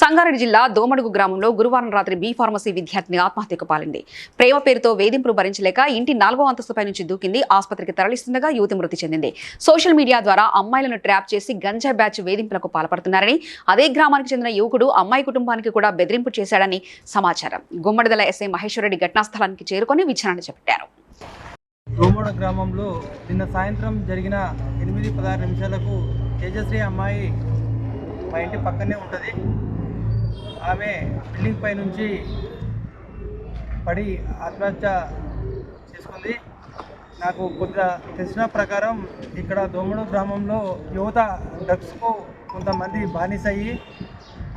సంగారెడ్డి జిల్లా దోమడుగు గ్రామంలో గురువారం రాత్రి బీ ఫార్మసీ విద్యార్థిని ఆత్మహత్యకు పాలింది. ప్రేమ పేరుతో వేధింపులు భరించలేక ఇంటి నాలుగో అంతస్తుపై నుంచి దూకింది ఆసుపత్రికి తరలిస్తుండగా యువతి మృతి చెందింది. సోషల్ మీడియా ద్వారా అమ్మాయిలను ట్రాప్ చేసి గంజా బ్యాచ్ వేధింపులకు పాల్పడుతున్నారని అదే గ్రామానికి చెందిన యువకుడు అమ్మాయి కుటుంబానికి కూడా బెదిరింపు చేశాడని సమాచారం. గుమ్మడిదల ఎస్ఐ మహేశ్వరరెడ్డి ఘటనా స్థలానికి చేరుకొని విచారణ చేపట్టారు. రోమోడ గ్రామంలో నిన్న సాయంత్రం జరిగిన ఎనిమిది పదహారు నిమిషాలకు తేజశ్రీ అమ్మాయి మా ఇంటి పక్కనే ఉంటుంది. ఆమె బిల్డింగ్ పై నుంచి పడి ఆత్మహత్య చేసుకుంది. నాకు కొద్దిగా తెలిసిన ప్రకారం ఇక్కడ దోమడు గ్రామంలో యువత డ్రగ్స్కు కొంతమంది బానిసయ్యి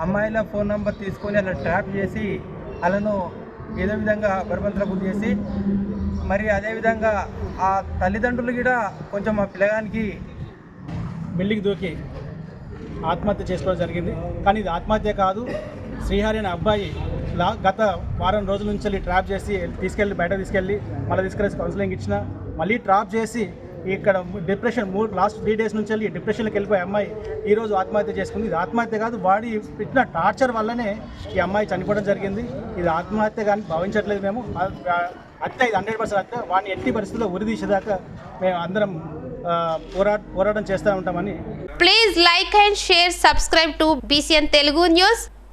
అమ్మాయిల ఫోన్ నంబర్ తీసుకొని అలా ట్రాప్ చేసి వాళ్ళను ఏదో విధంగా బలవంతలకు చేసి మరి అదేవిధంగా ఆ తల్లిదండ్రులు కూడా కొంచెం ఆ పిల్లగానికి బిల్డింగ్ దూకి ఆత్మహత్య చేసుకోవడం జరిగింది. కానీ ఇది ఆత్మహత్య కాదు శ్రీహరి అనే అబ్బాయి లా గత వారం రోజుల నుంచి వెళ్ళి ట్రాప్ చేసి తీసుకెళ్ళి బయట తీసుకెళ్ళి మళ్ళీ తీసుకెళ్ళి కౌన్సిలింగ్ ఇచ్చిన మళ్ళీ ట్రాప్ చేసి ఇక్కడ డిప్రెషన్ మూడు లాస్ట్ త్రీ డేస్ నుంచి వెళ్ళి డిప్రెషన్కి వెళ్ళిపోయి అమ్మాయి ఈ రోజు ఆత్మహత్య చేసుకుంది. ఇది ఆత్మహత్య కాదు వాడి పెట్టిన టార్చర్ వల్లనే ఈ అమ్మాయి చనిపోవడం జరిగింది. ఇది ఆత్మహత్య కానీ భావించట్లేదు మేము. ఆ- ఇది హండ్రెడ్ పర్సెంట్ హత్య వాడిని ఎట్టి పరిస్థితుల్లో ఉరిదీసేదాకా మేము అందరం ఆ, పోరాటం చేస్తూ ఉంటామని please like and share subscribe to BCN Telugu news